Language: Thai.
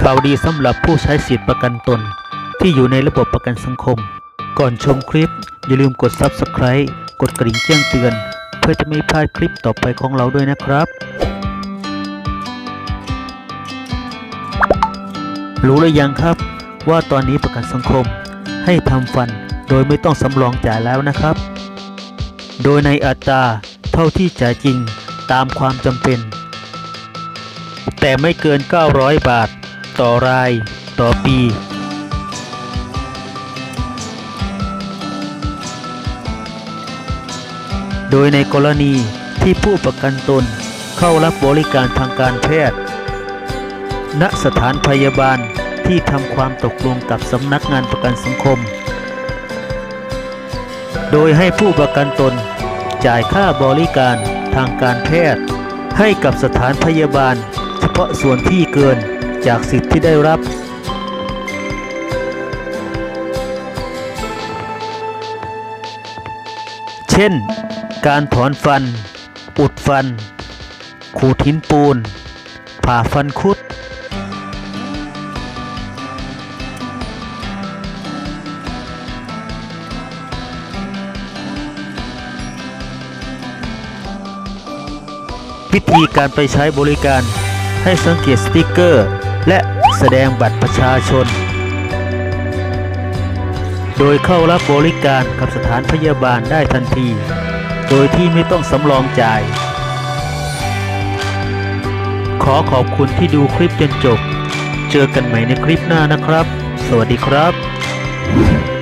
ข่าวดีสำหรับผู้ใช้สิทธิประกันตน ที่อยู่ในระบบประกันสังคม ก่อนชมคลิป อย่าลืมกด Subscribe กดกระดิ่งแจ้งเตือน เพื่อจะไม่พลาดคลิปต่อไปของเราด้วยนะครับ รู้หรือยังครับ ว่าตอนนี้ประกันสังคม ให้ทำฟันโดยไม่ต้องสำรองจ่ายแล้วนะครับ โดยในอัตราเท่าที่จ่ายจริงตามความจำเป็น แต่ไม่เกิน 900 บาท ต่อราย ต่อปีโดยในกรณีที่ผู้ประกันตนเข้ารับบริการทางการแพทย์ ณ สถานพยาบาลที่ทำความตกลงกับสำนักงานประกันสังคม โดยให้ผู้ประกันตนจ่ายค่าบริการทางการแพทย์ ให้กับสถานพยาบาล เฉพาะส่วนที่เกิน จากสิทธิ์ที่ได้รับ เช่น การถอนฟัน อุดฟัน ขูดหินปูน ผ่าฟันคุด วิธีการไปใช้บริการให้สังเกตสติกเกอร์ และแสดงบัตรประชาชน โดยเข้ารับบริการกับสถานพยาบาลได้ทันที โดยที่ไม่ต้องสำรองจ่าย ขอขอบคุณที่ดูคลิปจนจบ เจอกันใหม่ในคลิปหน้านะครับ สวัสดีครับ